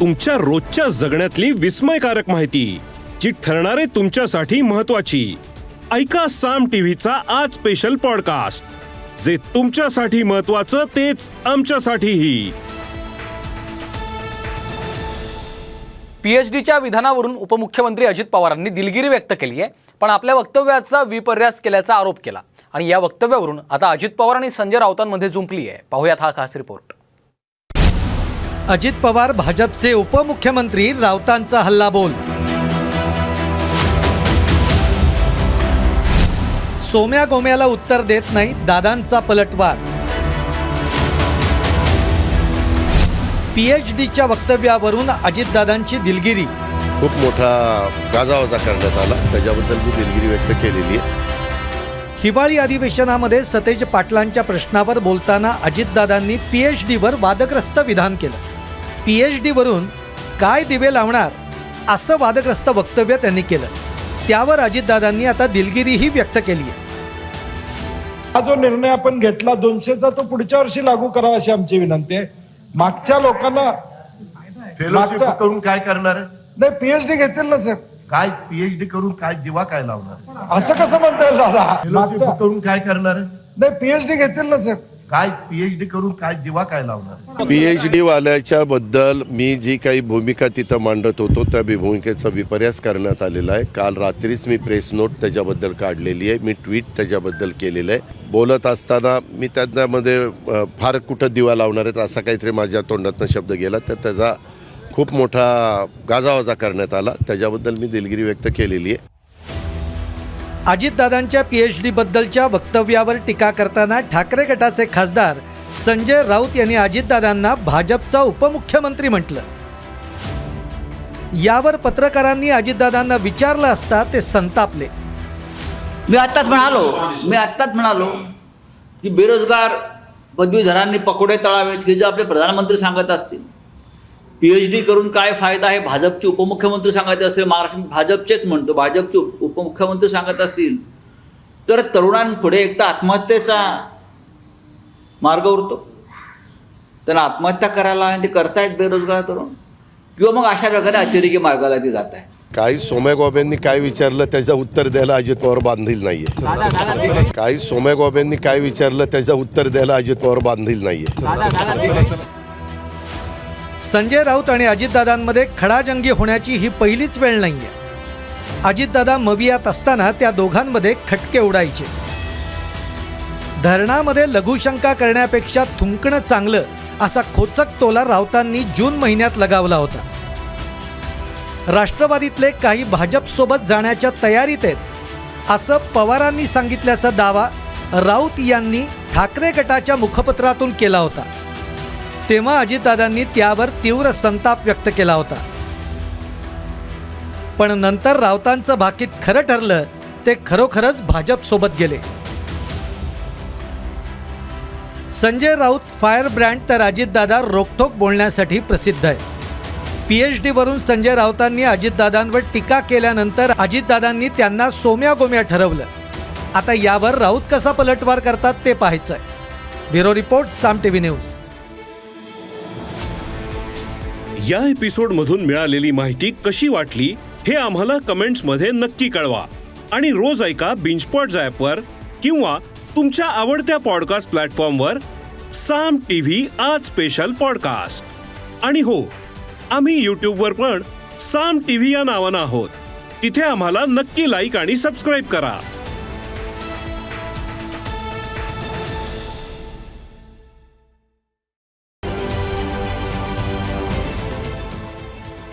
तुमच्या रोजच्या जगण्यातली विस्मयकारक माहिती जी ठरणारे तुमच्यासाठी महत्वाची ऐका साम टीव्हीचा आज स्पेशल पॉडकास्ट जे तुमच्यासाठी महत्वाचं तेच आमच्यासाठीही. पीएचडीच्या विधानावरून उपमुख्यमंत्री अजित पवारांनी दिलगिरी व्यक्त केली आहे पण आपल्या वक्तव्याचा विपर्यास केल्याचा आरोप केला. आणि या वक्तव्यावरून आता अजित पवार आणि संजय राऊतांमध्ये जुंपली आहे पाहुयात हा खास रिपोर्ट अजित पवार भाजपचे उपमुख्यमंत्री राऊतांचा हल्लाबोल. सोम्या गोम्याला उत्तर देत नाही दादांचा पलटवार. पीएचडीच्या वक्तव्यावरून अजितदादांची दिलगिरी. खूप मोठा गाजावाजा करण्यात आला. त्याच्याबद्दल मी दिलगिरी व्यक्त केलेली आहे. हिवाळी अधिवेशनामध्ये सतेज पाटलांच्या प्रश्नावर बोलताना अजितदादांनी पीएचडीवर वादग्रस्त विधान केलं. पीएचडीवरून काय दिवे लावणार असं वादग्रस्त वक्तव्य त्यांनी केलं. त्यावर अजितदादांनी आता दिलगिरीही व्यक्त केली आहे. हा जो निर्णय आपण घेतला दोनशेचा तो पुढच्या वर्षी लागू करावा अशी आमची विनंती आहे. मागच्या लोकांना फेलोशिप मागच्या- करून काय करणार? नाही पीएचडी घेतील ना सर. काय पीएचडी करून काय दिवा काय लावणार? असं कसं म्हणता येईल दादा? फेलोशिप मागच्या करून काय करणार? नाही पीएचडी घेतील ना सर. काय पीएचडी करून काय दिवा काय लावणार? पीएच डी वाल्याच्या बद्दल मी जी काही भूमिका तिथं मांडत होतो त्या भूमिकेचा विपर्यास करण्यात आलेला आहे. काल रात्रीच मी प्रेस नोट त्याच्याबद्दल काढलेली आहे. मी ट्विट त्याच्याबद्दल केलेलं आहे. बोलत असताना मी त्यामध्ये फार कुठं दिवा लावणार आहेत असा काहीतरी माझ्या तोंडातनं शब्द गेला. तर त्याचा खूप मोठा गाजावाजा करण्यात आला. त्याच्याबद्दल मी दिलगिरी व्यक्त केलेली आहे. अजितदादांच्या पीएचडी बद्दलच्या वक्तव्यावर टीका करताना ठाकरे गटाचे खासदार संजय राऊत यांनी अजितदादांना भाजपचा उपमुख्यमंत्री म्हटलं. यावर पत्रकारांनी अजितदादांना विचारलं असता ते संतापले. मी आत्ताच म्हणालो मी आत्ताच म्हणालो की बेरोजगार पदवीधरांनी पकोडे तळावेत हे जे आपले प्रधानमंत्री सांगत असतील. पी एच डी करून काय फायदा आहे? भाजपचे उपमुख्यमंत्री सांगायचे असतील महाराष्ट्र भाजपचेच म्हणतो भाजपचे उपमुख्यमंत्री सांगत असतील. तर तरुणांपुढे एक तर आत्महत्येचा मार्ग उरतो. त्यांना आत्महत्या करायला आणि ते करतायत बेरोजगार तरुण. किंवा मग अशा प्रकारे अतिरेकी मार्गाला ते जात आहे काही सोम्या गोब्यांनी काय विचारलं त्याचं उत्तर द्यायला अजित पवार बांधील नाहीये. काही सोम्या गोब्यांनी काय विचारलं त्याचं उत्तर द्यायला अजित पवार बांधील नाहीये. संजय राऊत आणि अजितदादांमध्ये खडाजंगी होण्याची ही पहिलीच वेळ नाहीये. अजितदादा मवियात असताना त्या दोघांमध्ये खटके उडायचे. धरणामध्ये लघुशंका करण्यापेक्षा थुंकणं चांगलं असा खोचक टोला राऊतांनी जून महिन्यात लगावला होता. राष्ट्रवादीतले काही भाजपसोबत जाण्याच्या तयारीत आहेत असं पवारांनी सांगितल्याचा दावा राऊत यांनी ठाकरे गटाच्या मुखपत्रातून केला होता. तेव्हा अजितदादांनी त्यावर तीव्र संताप व्यक्त केला होता. पण नंतर राऊतांचं भाकीत खरं ठरलं ते खरोखरच भाजपसोबत गेले. संजय राऊत फायर ब्रँड तर अजितदादा रोखोक बोलण्यासाठी प्रसिद्ध आहे. पी एच डीवरून संजय राऊतांनी अजितदादांवर टीका केल्यानंतर अजितदादांनी त्यांना सोम्या गोम्या ठरवलं. आता यावर राऊत कसा पलटवार करतात ते पाहायचं आहे bureau report Saam TV news. या एपिसोड मधून मिळालेली माहिती कशी वाटली हे आम्हाला कमेंट्समध्ये नक्की कळवा. आणि रोज ऐका बिंचपॉट वर किंवा तुमच्या आवडत्या पॉडकास्ट प्लॅटफॉर्मवर साम टी व्ही आज स्पेशल पॉडकास्ट आणि हो आम्ही यूट्यूबवर पण साम टी व्ही या नावानं आहोत. तिथे आम्हाला नक्की लाईक आणि सबस्क्राईब करा.